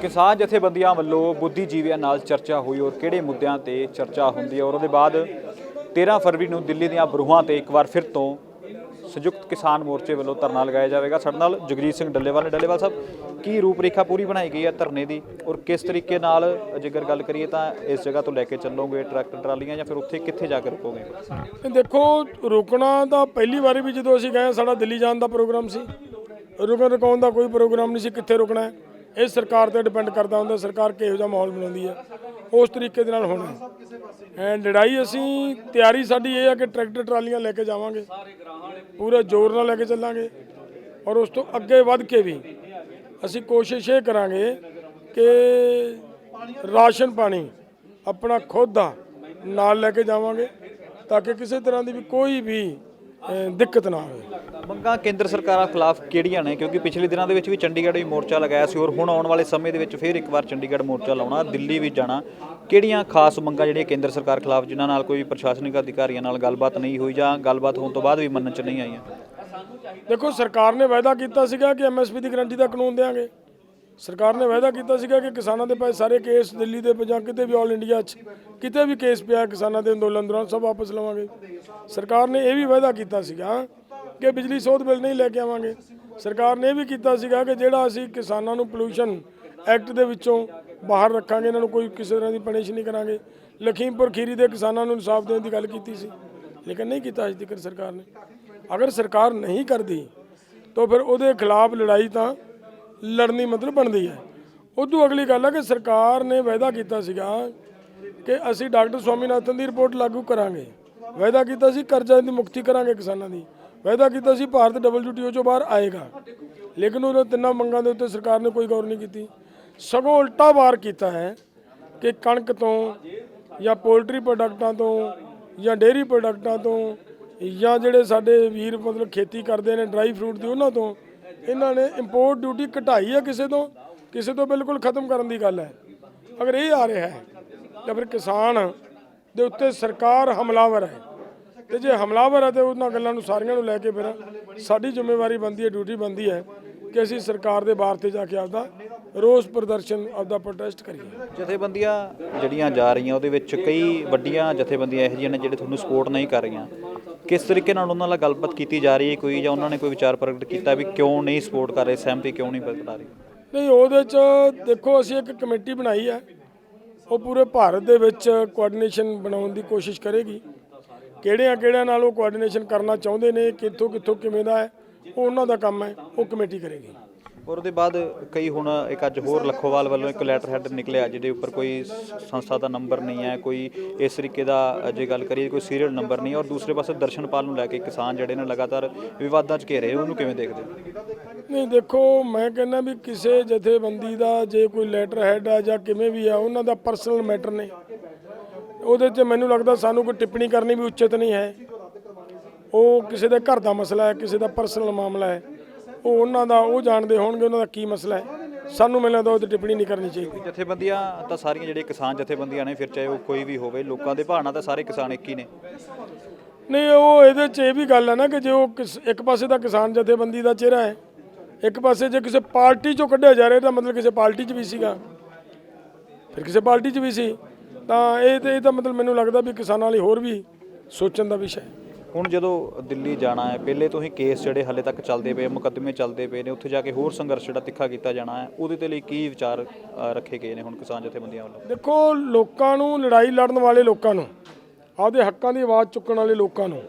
ਕਿਸਾਨ ਜਥੇਬੰਦੀਆਂ ਵੱਲੋਂ ਬੁੱਧੀਜੀਵੀਆਂ ਨਾਲ ਚਰਚਾ ਹੋਈ ਔਰ ਕਿਹੜੇ ਮੁੱਦਿਆਂ ਤੇ ਚਰਚਾ ਹੁੰਦੀ ਹੈ ਔਰ ਉਹਦੇ ਬਾਅਦ 13 ਫਰਵਰੀ ਨੂੰ ਦਿੱਲੀ ਦੀਆਂ ਬਰੂਹਾਂ ਤੇ ਇੱਕ ਵਾਰ ਫਿਰ ਤੋਂ ਸੰਯੁਕਤ ਕਿਸਾਨ ਮੋਰਚੇ ਵੱਲੋਂ ਧਰਨਾ ਲਗਾਇਆ ਜਾਵੇਗਾ। ਸਾਡੇ ਨਾਲ ਜਗਜੀਤ ਸਿੰਘ ਡੱਲੇਵਾਲ ਨੇ। ਡੱਲੇਵਾਲ ਸਾਹਿਬ, ਕੀ ਰੂਪਰੇਖਾ ਪੂਰੀ ਬਣਾਈ ਗਈ ਹੈ ਧਰਨੇ ਦੀ? ਔਰ ਕਿਸ ਤਰੀਕੇ ਨਾਲ ਜੇਕਰ ਗੱਲ ਕਰੀਏ ਤਾਂ ਇਸ ਜਗ੍ਹਾ ਤੋਂ ਲੈ ਕੇ ਚੱਲੋਗੇ? ਟਰੈਕਟਰ ਟਰਾਲੀਆਂ ਜਾਂ ਫਿਰ ਉੱਥੇ ਕਿੱਥੇ ਜਾ ਕੇ ਰੁਕੋਗੇ? ਦੇਖੋ, ਰੁਕਣਾ ਤਾਂ ਪਹਿਲੀ ਵਾਰੀ ਵੀ ਜਦੋਂ ਅਸੀਂ ਗਏ ਸਾਡਾ ਦਿੱਲੀ ਜਾਣ ਦਾ ਪ੍ਰੋਗਰਾਮ ਸੀ। ਰੁਕਣ, ਰੁਕਾਉਣ ਦਾ ਕੋਈ ਪ੍ਰੋਗਰਾਮ ਨਹੀਂ ਸੀ ਕਿੱਥੇ ਰੁਕਣਾ ਹੈ। ਇਹ ਸਰਕਾਰ ਤੇ ਡਿਪੈਂਡ ਕਰਦਾ ਹੁੰਦਾ, ਸਰਕਾਰ ਕਿਹੋ ਜਿਹਾ ਮਾਹੌਲ ਬਣਾਉਂਦੀ ਹੈ। ਉਸ ਤਰੀਕੇ ਦੇ ਨਾਲ ਹੋਣਾ ਹੈ। ਲੜਾਈ ਅਸੀਂ, ਤਿਆਰੀ ਸਾਡੀ ਇਹ ਹੈ ਕਿ ਟਰੈਕਟਰ, ਟਰਾਲੀਆਂ ਲੈ ਕੇ ਜਾਵਾਂਗੇ ਪੂਰੇ ਜ਼ੋਰ ਨਾਲ ਲੈ ਕੇ ਚੱਲਾਂਗੇ ਔਰ ਉਸ ਤੋਂ ਅੱਗੇ ਵੱਧ ਕੇ ਵੀ ਅਸੀਂ ਕੋਸ਼ਿਸ਼ ਇਹ ਕਰਾਂਗੇ ਕਿ ਰਾਸ਼ਨ ਪਾਣੀ ਆਪਣਾ ਖੁਦ ਦਾ ਨਾਲ ਲੈ ਕੇ ਜਾਵਾਂਗੇ, ਤਾਂ ਕਿ ਕਿਸੇ ਤਰ੍ਹਾਂ ਦੀ ਵੀ ਕੋਈ ਵੀ ਦਿੱਕਤ ਨਾ ਆਵੇ ਮੰਗਾਂ ਕੇਂਦਰ ਸਰਕਾਰਾਂ ਖਿਲਾਫ ਕਿਹੜੀਆਂ ਨੇ? ਕਿਉਂਕਿ ਪਿਛਲੇ ਦਿਨਾਂ ਦੇ ਵਿੱਚ ਵੀ ਚੰਡੀਗੜ੍ਹ ਵੀ ਮੋਰਚਾ ਲਗਾਇਆ ਸੀ ਔਰ ਹੁਣ ਆਉਣ ਵਾਲੇ ਸਮੇਂ ਦੇ ਵਿੱਚ ਫਿਰ ਇੱਕ ਵਾਰ ਚੰਡੀਗੜ੍ਹ ਮੋਰਚਾ ਲਾਉਣਾ ਦਿੱਲੀ ਵੀ ਜਾਣਾ। ਕਿਹੜੀਆਂ ਖਾਸ ਮੰਗਾਂ ਜਿਹੜੀਆਂ ਕੇਂਦਰ ਸਰਕਾਰ ਖਿਲਾਫ ਜਿਨ੍ਹਾਂ ਨਾਲ ਕੋਈ ਪ੍ਰਸ਼ਾਸਨਿਕ ਅਧਿਕਾਰੀਆਂ ਨਾਲ ਗੱਲਬਾਤ ਨਹੀਂ ਹੋਈ ਜਾਂ ਗੱਲਬਾਤ ਹੋਣ ਤੋਂ ਬਾਅਦ ਵੀ ਮੰਨਣ ਚ ਨਹੀਂ ਆਈਆਂ? ਦੇਖੋ ਸਰਕਾਰ ਨੇ ਵਾਅਦਾ ਕੀਤਾ ਸੀਗਾ ਕਿ ਐਮਐਸਪੀ ਦੀ ਗਰੰਟੀ ਦਾ ਕਾਨੂੰਨ ਦੇਵਾਂਗੇ ਸਰਕਾਰ ਨੇ ਵਾਅਦਾ ਕੀਤਾ ਸੀਗਾ ਕਿ ਕਿਸਾਨਾਂ ਦੇ ਪੈਸੇ ਸਾਰੇ ਕੇਸ ਦਿੱਲੀ ਦੇ ਜਾਂ ਕਿਤੇ ਵੀ ਆਲ ਇੰਡੀਆ 'ਚ, ਕਿਤੇ ਵੀ ਕੇਸ ਪਿਆ ਕਿਸਾਨਾਂ ਦੇ ਅੰਦੋਲਨ ਦੌਰਾਨ, ਸਭ ਵਾਪਸ ਲਵਾਂਗੇ। ਸਰਕਾਰ ਨੇ ਇਹ ਵੀ ਵਾਅਦਾ ਕੀਤਾ ਸੀਗਾ ਕਿ ਬਿਜਲੀ ਸੋਧ ਬਿੱਲ ਨਹੀਂ ਲੈ ਕੇ ਆਵਾਂਗੇ। ਸਰਕਾਰ ਨੇ ਇਹ ਵੀ ਕੀਤਾ ਸੀਗਾ ਕਿ ਜਿਹੜਾ ਅਸੀਂ ਕਿਸਾਨਾਂ ਨੂੰ ਪੋਲੂਸ਼ਨ ਐਕਟ ਦੇ ਵਿੱਚੋਂ ਬਾਹਰ ਰੱਖਾਂਗੇ, ਇਹਨਾਂ ਨੂੰ ਕੋਈ ਕਿਸੇ ਤਰ੍ਹਾਂ ਦੀ ਪਨਿਸ਼ ਨਹੀਂ ਕਰਾਂਗੇ। ਲਖੀਮਪੁਰ ਖੀਰੀ ਦੇ ਕਿਸਾਨਾਂ ਨੂੰ ਇਨਸਾਫ ਦੇਣ ਦੀ ਗੱਲ ਕੀਤੀ ਸੀ, ਲੇਕਿਨ ਨਹੀਂ ਕੀਤਾ ਅਜੇ ਤੱਕ ਸਰਕਾਰ ਨੇ। ਅਗਰ ਸਰਕਾਰ ਨਹੀਂ ਕਰਦੀ, ਤਾਂ ਫਿਰ ਉਹਦੇ ਖਿਲਾਫ ਲੜਾਈ ਤਾਂ ਲੜਨੀ ਮਤਲਬ ਬਣਦੀ ਹੈ। ਉਦੋਂ ਅਗਲੀ ਗੱਲ ਹੈ ਕਿ ਸਰਕਾਰ ਨੇ ਵਾਅਦਾ ਕੀਤਾ ਸੀਗਾ ਕਿ ਅਸੀਂ ਡਾਕਟਰ ਸਵਾਮੀਨਾਥਨ ਦੀ ਰਿਪੋਰਟ ਲਾਗੂ ਕਰਾਂਗੇ। ਵਾਅਦਾ ਕੀਤਾ ਸੀ ਕਰਜ਼ਾ ਦੀ ਮੁਕਤੀ ਕਰਾਂਗੇ ਕਿਸਾਨਾਂ ਦੀ। ਵਾਅਦਾ ਕੀਤਾ ਸੀ ਭਾਰਤ ਡਬਲਯੂਟੀਓ ਚੋਂ ਬਾਹਰ ਆਏਗਾ। ਲੇਕਿਨ ਉਹਨਾਂ ਤਿੰਨਾਂ ਮੰਗਾਂ ਦੇ ਉੱਤੇ ਸਰਕਾਰ ਨੇ ਕੋਈ ਗੌਰ ਨਹੀਂ ਕੀਤੀ। ਸਗੋਂ ਉਲਟਾ ਵਾਰ ਕੀਤਾ ਹੈ ਕਿ ਕਣਕ ਤੋਂ ਜਾਂ ਪੋਲਟਰੀ ਪ੍ਰੋਡਕਟਾਂ ਤੋਂ ਜਾਂ ਡੇਅਰੀ ਪ੍ਰੋਡਕਟਾਂ ਤੋਂ ਜਾਂ ਜਿਹੜੇ ਸਾਡੇ ਵੀਰ ਮਤਲਬ ਖੇਤੀ ਕਰਦੇ ਨੇ, ਡਰਾਈ ਫਰੂਟ ਦੀ ਉਹਨਾਂ ਤੋਂ ਇਹਨਾਂ ਨੇ ਇੰਪੋਰਟ ਡਿਊਟੀ ਘਟਾਈ ਹੈ ਕਿਸੇ ਤੋਂ ਕਿਸੇ ਤੋਂ ਬਿਲਕੁਲ ਖਤਮ ਕਰਨ ਦੀ ਗੱਲ ਹੈ। ਅਗਰ ਇਹ ਆ ਰਿਹਾ ਹੈ ਤਾਂ ਫਿਰ ਕਿਸਾਨ ਦੇ ਉੱਤੇ ਸਰਕਾਰ ਹਮਲਾਵਰ ਹੈ, ਤੇ ਜੇ ਹਮਲਾਵਰ ਹੈ ਤੇ ਉਹਨਾਂ ਗੱਲਾਂ ਨੂੰ ਸਾਰੀਆਂ ਨੂੰ ਲੈ ਕੇ ਫਿਰ ਸਾਡੀ ਜ਼ਿੰਮੇਵਾਰੀ ਬਣਦੀ ਹੈ ਡਿਊਟੀ ਬਣਦੀ ਹੈ ਕਿ ਅਸੀਂ ਸਰਕਾਰ ਦੇ ਬਾਹਰ ਤੇ ਜਾ ਕੇ ਆਪਦਾ ਰੋਸ ਪ੍ਰਦਰਸ਼ਨ, ਆਪਦਾ ਪ੍ਰੋਟੈਸਟ ਕਰੀਏ। ਜਥੇਬੰਦੀਆਂ ਜਿਹੜੀਆਂ ਜਾ ਰਹੀਆਂ, ਉਹਦੇ ਵਿੱਚ ਕਈ ਵੱਡੀਆਂ ਜਥੇਬੰਦੀਆਂ ਇਹੋ ਜਿਹੀਆਂ ਨੇ ਜਿਹੜੇ ਤੁਹਾਨੂੰ ਸਪੋਰਟ ਨਹੀਂ ਕਰ ਰਹੀਆਂ। ਕਿਸ ਤਰੀਕੇ ਨਾਲ ਉਹਨਾਂ ਨਾਲ ਗੱਲਬਾਤ ਕੀਤੀ ਜਾ ਰਹੀ ਹੈ ਕੋਈ ਜਾਂ ਉਹਨਾਂ ਨੇ ਕੋਈ ਵਿਚਾਰ ਪ੍ਰਗਟ ਕੀਤਾ ਵੀ ਕਿਉਂ ਨਹੀਂ ਸਪੋਰਟ ਕਰ ਰਹੇ, ਸਹਿਮਤੀ ਕਿਉਂ ਨਹੀਂ ਪ੍ਰਗਟਾ ਰਹੇ? ਨਹੀਂ, ਉਹਦੇ ਚ ਦੇਖੋ, ਅਸੀਂ ਇੱਕ ਕਮੇਟੀ ਬਣਾਈ ਹੈ। ਉਹ ਪੂਰੇ ਭਾਰਤ ਦੇ ਵਿੱਚ ਕੋਆਰਡੀਨੇਸ਼ਨ ਬਣਾਉਣ ਦੀ ਕੋਸ਼ਿਸ਼ ਕਰੇਗੀ। ਕਿਹੜਿਆਂ ਕਿਹੜਿਆਂ ਨਾਲ ਉਹ ਕੋਆਰਡੀਨੇਸ਼ਨ ਕਰਨਾ ਚਾਹੁੰਦੇ ਨੇ, ਕਿੱਥੋਂ ਕਿੱਥੋਂ ਕਿਵੇਂ ਦਾ ਹੈ, ਉਹ ਉਹਨਾਂ ਦਾ ਕੰਮ ਹੈ, ਉਹ ਕਮੇਟੀ ਕਰੇਗੀ। ਔਰ ਉਹਦੇ ਬਾਅਦ ਕਈ ਹੁਣ ਇੱਕ ਅੱਜ ਹੋਰ ਲੱਖੋਵਾਲ ਵੱਲੋਂ ਇੱਕ ਲੈਟਰ ਹੈਡ ਨਿਕਲਿਆ, ਜਿਹਦੇ ਉੱਪਰ ਕੋਈ ਸੰਸਥਾ ਦਾ ਨੰਬਰ ਨਹੀਂ ਹੈ, ਕੋਈ ਇਸ ਤਰੀਕੇ ਦਾ ਜੇ ਗੱਲ ਕਰੀਏ ਕੋਈ ਸੀਰੀਅਲ ਨੰਬਰ ਨਹੀਂ, ਔਰ ਦੂਸਰੇ ਪਾਸੇ ਦਰਸ਼ਨਪਾਲ ਨੂੰ ਲੈ ਕੇ ਕਿਸਾਨ ਜਿਹੜੇ ਨੇ ਲਗਾਤਾਰ ਵਿਵਾਦਾਂ 'ਚ ਘੇਰੇ, ਉਹਨੂੰ ਕਿਵੇਂ ਦੇਖਦੇ? ਨਹੀਂ, ਦੇਖੋ, ਮੈਂ ਕਹਿੰਦਾ ਵੀ ਕਿਸੇ ਜਥੇਬੰਦੀ ਦਾ ਜੇ ਕੋਈ ਲੈਟਰ ਹੈਡ ਆ ਜਾਂ ਕਿਵੇਂ ਵੀ ਆ, ਉਹਨਾਂ ਦਾ ਪਰਸਨਲ ਮੈਟਰ ਨੇ। ਉਹਦੇ 'ਚ ਮੈਨੂੰ ਲੱਗਦਾ ਸਾਨੂੰ ਕੋਈ ਟਿੱਪਣੀ ਕਰਨੀ ਵੀ ਉਚਿਤ ਨਹੀਂ ਹੈ। ਉਹ ਕਿਸੇ ਦੇ ਘਰ ਦਾ ਮਸਲਾ ਹੈ, ਕਿਸੇ ਦਾ ਪਰਸਨਲ ਮਾਮਲਾ ਹੈ। ਉਹ ਉਹਨਾਂ ਦਾ ਉਹ ਜਾਣਦੇ ਹੋਣਗੇ ਉਹਨਾਂ ਦਾ ਕੀ ਮਸਲਾ ਹੈ। ਸਾਨੂੰ ਮੈਨੂੰ ਲੱਗਦਾ ਉਹ 'ਤੇ ਟਿੱਪਣੀ ਨਹੀਂ ਕਰਨੀ ਚਾਹੀਦੀ। ਜਥੇਬੰਦੀਆਂ ਤਾਂ ਸਾਰੀਆਂ ਜਿਹੜੇ ਕਿਸਾਨ ਜਥੇਬੰਦੀਆਂ ਨੇ ਫਿਰ ਚਾਹੇ ਉਹ ਕੋਈ ਵੀ ਹੋਵੇ ਲੋਕਾਂ ਦੇ ਭਾਣਾ ਤਾਂ ਸਾਰੇ ਕਿਸਾਨ ਇੱਕ ਹੀ ਨੇ। ਨਹੀਂ ਉਹ ਇਹਦੇ 'ਚ ਇਹ ਵੀ ਗੱਲ ਹੈ ਨਾ ਕਿ ਜੇ ਉਹ ਕਿਸ- ਇੱਕ ਪਾਸੇ ਦਾ ਕਿਸਾਨ ਜਥੇਬੰਦੀ ਦਾ ਚਿਹਰਾ ਹੈ ਇੱਕ ਪਾਸੇ ਜੇ ਕਿਸੇ ਪਾਰਟੀ 'ਚੋਂ ਕੱਢਿਆ ਜਾ ਰਿਹਾ ਤਾਂ ਮਤਲਬ ਕਿਸੇ ਪਾਰਟੀ 'ਚ ਵੀ ਸੀਗਾ। ਫਿਰ ਕਿਸੇ ਪਾਰਟੀ 'ਚ ਵੀ ਸੀ ਤਾਂ ਇਹ ਤੇ ਇਹ ਤਾਂ ਮਤਲਬ ਮੈਨੂੰ ਲੱਗਦਾ ਵੀ ਕਿਸਾਨਾਂ ਲਈ ਹੋਰ ਵੀ ਸੋਚਣ ਦਾ ਵਿਸ਼ਾ ਹੈ। ਹੁਣ ਜਦੋਂ ਦਿੱਲੀ ਜਾਣਾ ਹੈ ਪਹਿਲੇ ਤੋਂ ਹੀ ਕੇਸ ਜਿਹੜੇ ਹਲੇ ਤੱਕ ਚੱਲਦੇ ਪਏ ਮੁਕੱਦਮੇ ਚੱਲਦੇ ਪਏ ਨੇ ਉੱਥੇ ਜਾ ਕੇ ਹੋਰ ਸੰਘਰਸ਼ ਜਿਹੜਾ ਤਿੱਖਾ ਕੀਤਾ ਜਾਣਾ ਹੈ ਉਹਦੇ ਤੇ ਲਈ ਕੀ ਵਿਚਾਰ ਅ, ਰੱਖੇ ਗਏ ਨੇ ਹੁਣ ਕਿਸਾਨ ਜਥੇਬੰਦੀਆਂ ਵੱਲੋਂ? ਦੇਖੋ ਲੋਕਾਂ ਨੂੰ ਲੜਾਈ ਲੜਨ ਵਾਲੇ ਲੋਕਾਂ ਨੂੰ ਆਪਦੇ ਹੱਕਾਂ ਦੀ ਆਵਾਜ਼ ਚੁੱਕਣ ਵਾਲੇ ਲੋਕਾਂ ਨੂੰ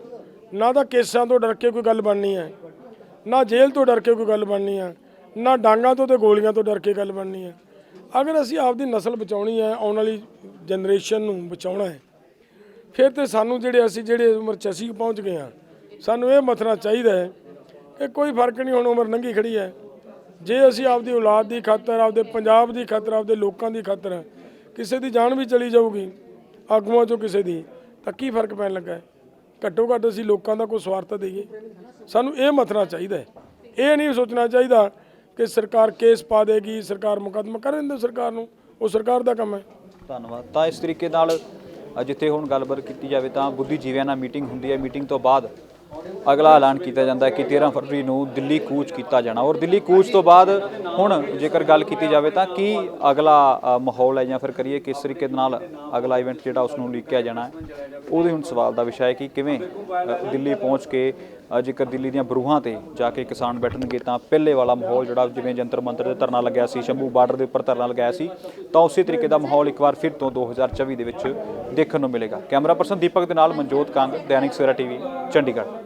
ਨਾ ਤਾਂ ਕੇਸਾਂ ਤੋਂ ਡਰ ਕੇ ਕੋਈ ਗੱਲ ਬਣਨੀ ਹੈ ਨਾ ਜੇਲ੍ਹ ਤੋਂ ਡਰ ਕੇ ਕੋਈ ਗੱਲ ਬਣਨੀ ਹੈ ਨਾ ਡਾਂਗਾਂ ਤੋਂ ਤੇ ਗੋਲੀਆਂ ਤੋਂ ਡਰ ਕੇ ਗੱਲ ਬਣਨੀ ਹੈ। ਅਗਰ ਅਸੀਂ ਆਪਦੀ ਨਸਲ ਬਚਾਉਣੀ ਹੈ ਆਉਣ ਵਾਲੀ ਜਨਰੇਸ਼ਨ ਨੂੰ ਬਚਾਉਣਾ ਹੈ ਫਿਰ ਤੇ ਸਾਨੂੰ ਜਿਹੜੇ ਅਸੀਂ ਜਿਹੜੇ ਉਮਰ 'ਚ ਅਸੀਂ ਪਹੁੰਚ ਗਏ ਹਾਂ, ਸਾਨੂੰ ਇਹ ਮਥਣਾ ਚਾਹੀਦਾ ਹੈ ਕਿ ਕੋਈ ਫ਼ਰਕ ਨਹੀਂ, ਹੁਣ ਉਮਰ ਲੰਘੀ ਖੜੀ ਹੈ। ਜੇ ਅਸੀਂ ਆਪਦੀ ਔਲਾਦ ਦੀ ਖਾਤਰ, ਆਪਦੇ ਪੰਜਾਬ ਦੀ ਖਾਤਰ, ਆਪਦੇ ਲੋਕਾਂ ਦੀ ਖਾਤਰ ਕਿਸੇ ਦੀ ਜਾਨ ਵੀ ਚਲੀ ਜਾਊਗੀ, ਆਗੂਆਂ ਚੋਂ ਕਿਸੇ ਦੀ, ਤਾਂ ਕੀ ਫ਼ਰਕ ਪੈਣ ਲੱਗਾ ਹੈ? ਘੱਟੋ ਘੱਟ ਅਸੀਂ ਲੋਕਾਂ ਦਾ ਕੋਈ ਸਵਾਰਥ ਦੇਈਏ। ਸਾਨੂੰ ਇਹ ਮਥਣਾ ਚਾਹੀਦਾ ਹੈ। ਇਹ ਨਹੀਂ ਸੋਚਣਾ ਚਾਹੀਦਾ ਕਿ ਸਰਕਾਰ ਕੇਸ ਪਾ ਦੇਗੀ, ਸਰਕਾਰ ਮੁਕੱਦਮਾ ਕਰ ਦਿੰਦੇ ਸਰਕਾਰ ਨੂੰ, ਉਹ ਸਰਕਾਰ ਦਾ ਕੰਮ ਹੈ। ਧੰਨਵਾਦ। ਤਾਂ ਇਸ ਤਰੀਕੇ ਨਾਲ ਜਿੱਥੇ ਹੁਣ ਗੱਲਬਾਤ ਕੀਤੀ ਜਾਵੇ ਤਾਂ ਬੁੱਧੀਜੀਵੀਆਂ ਨਾਲ ਮੀਟਿੰਗ ਹੁੰਦੀ ਹੈ। ਮੀਟਿੰਗ ਤੋਂ ਬਾਅਦ ਅਗਲਾ ਐਲਾਨ ਕੀਤਾ ਜਾਂਦਾ ਹੈ ਕਿ 13 ਫਰਵਰੀ ਨੂੰ ਦਿੱਲੀ ਕੂਚ ਕੀਤਾ ਜਾਣਾ। ਔਰ ਦਿੱਲੀ ਕੂਚ ਤੋਂ ਬਾਅਦ ਹੁਣ ਜੇਕਰ ਗੱਲ ਕੀਤੀ ਜਾਵੇ ਤਾਂ ਕੀ ਅਗਲਾ ਮਾਹੌਲ ਹੈ ਜਾਂ ਫਿਰ ਕਰੀਏ ਕਿਸ ਤਰੀਕੇ ਦੇ ਨਾਲ ਅਗਲਾ ਇਵੈਂਟ ਜਿਹੜਾ ਉਸ ਨੂੰ ਲੀਕਿਆ ਜਾਣਾ ਹੈ? ਉਹਦੇ ਹੁਣ ਸਵਾਲ ਦਾ ਵਿਸ਼ਾ ਹੈ ਕਿ ਕਿਵੇਂ ਦਿੱਲੀ ਪਹੁੰਚ ਕੇ ਜੇਕਰ ਦਿੱਲੀ ਦੀਆਂ ਬਰੂਹਾਂ ਤੇ ਜਾ ਕੇ ਕਿਸਾਨ ਬੈਠਣਗੇ ਤਾਂ ਪਹਿਲੇ ਵਾਲਾ ਮਾਹੌਲ ਜਿਹੜਾ ਜਿਵੇਂ ਜੰਤਰ ਮੰਤਰ ਤੇ ਧਰਨਾ ਲੱਗਿਆ ਸੀ, ਸ਼ੰਭੂ ਬਾਰਡਰ ਦੇ ਉੱਪਰ ਧਰਨਾ ਲਗਾਇਆ ਸੀ, ਤਾਂ ਉਸੇ ਤਰੀਕੇ ਦਾ ਮਾਹੌਲ ਇੱਕ ਵਾਰ ਫਿਰ ਤੋਂ 2024 ਦੇ ਵਿੱਚ ਦੇਖਣ ਨੂੰ ਮਿਲੇਗਾ। ਕੈਮਰਾ ਪਰਸਨ ਦੀਪਕ ਦੇ ਨਾਲ ਮਨਜੋਤ ਕੰਗ, ਦੈਨਿਕ ਸਵੇਰਾ ਟੀਵੀ, ਚੰਡੀਗੜ੍ਹ।